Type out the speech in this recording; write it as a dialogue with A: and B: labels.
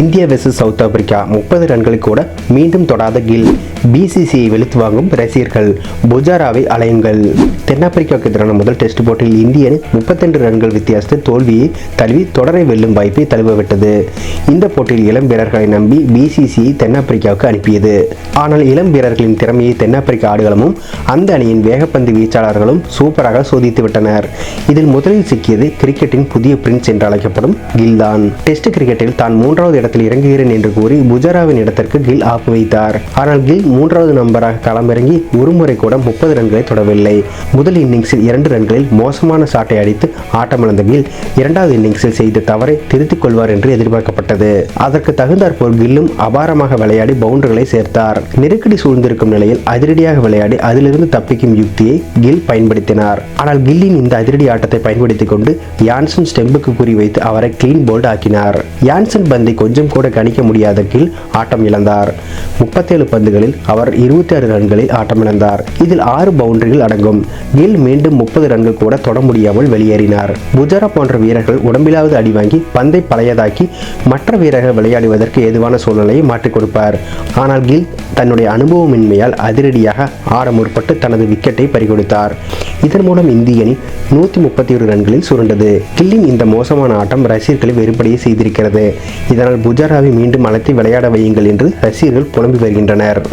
A: India versus south Africa முப்பது ரன்கள் கூட மீண்டும் தொடாத கில். பிசிசிஐ வெளுத்து வாங்கும் ரசிகர்கள் புஜாராவை அலையுங்கள். தென்னாப்பிரிக்காவுக்கு எதிரான முதல் டெஸ்ட் போட்டியில் இந்திய அணி முப்பத்தெண்டு ரன்கள் வித்தியாசத்தில் தோல்வியை தழுவி தொடரை வெல்லும் வாய்ப்பை தழுவவிட்டது. இந்த போட்டியில் இளம் வீரர்களை நம்பி பிசிசிஐ தென்னாப்பிரிக்காவுக்கு அனுப்பியது. ஆனால் இளம் வீரர்களின் திறமையை தென்னாப்பிரிக்க ஆடுகளமும் அந்த அணியின் வேகப்பந்து வீச்சாளர்களும் சூப்பராக சோதித்து விட்டனர். இதில் முதலில் சிக்கியது கிரிக்கெட்டின் புதிய பிரின்ஸ் என்று அழைக்கப்படும் கில் தான். டெஸ்ட் கிரிக்கெட்டில் தான் மூன்றாவது இடத்தில் இறங்குகிறேன் என்று கூறி புஜராவின் இடத்திற்கு கில் ஆப்பு வைத்தார். ஆனால் கில் மூன்றாவது நம்பராக களமிறங்கி ஒருமுறை கூட முப்பது ரன்களை தொடவில்லை. முதல் இன்னிங்ஸில் இரண்டு ரன்களில் மோசமான சாட்டை அடித்து ஆட்டமிழந்த கில் இரண்டாவது இன்னிங்ஸில் செய்த தவறை திருத்திக் கொள்வார் என்று எதிர்பார்க்கப்பட்டது. அதற்கு தகுந்தாற்போல் கில்லும் அபாரமாக விளையாடி பவுண்டர்களை சேர்த்தார். நெருக்கடி சூழ்ந்திருக்கும் நிலையில் அதிரடியாக விளையாடி அதிலிருந்து தப்பிக்கும் யுக்தியை கில் பயன்படுத்தினார். ஆனால் கில்லின் இந்த அதிரடி ஆட்டத்தை பயன்படுத்திக் கொண்டு யான்சன் ஸ்டெம்புக்கு குறிவைத்து அவரை கிளீன் போல்ட் ஆக்கினார். யான்சன் பந்தை கொஞ்சம் கொஞ்சம் கூட கணிக்க முடியாத கீழ் ஆட்டம் இழந்தார். முப்பத்தேழு பந்துகளில் அவர் இருபத்தி ஆறு ரன்களில் ஆட்டமிழந்தார் இதில் ஆறு பவுண்டரிகள் அடங்கும். கில் மீண்டும் முப்பது ரன்கள் கூட தொட முடியாமல் வெளியேறினார். புஜரா போன்ற வீரர்கள் உடம்பிலாவது அடி வாங்கி பந்தை பழையதாக்கி மற்ற வீரர்கள் விளையாடுவதற்கு ஏதுவான சூழ்நிலையை மாற்றிக் கொடுப்பார். ஆனால் கில் தன்னுடைய அனுபவமின்மையால் அதிரடியாக ஆட முற்பட்டு தனது விக்கெட்டை பறிகொடுத்தார். இதன் மூலம் இந்திய அணி நூற்றி முப்பத்தி ஒரு ரன்களில் சுருண்டது. கில்லின் இந்த மோசமான ஆட்டம் ரசிகர்களை வெறுப்படைய செய்திருக்கிறது. இதனால் புஜாராவை மீண்டும் அழைத்து விளையாட வையுங்கள் என்று ரசிகர்கள் புலம்பி வருகின்றனர்.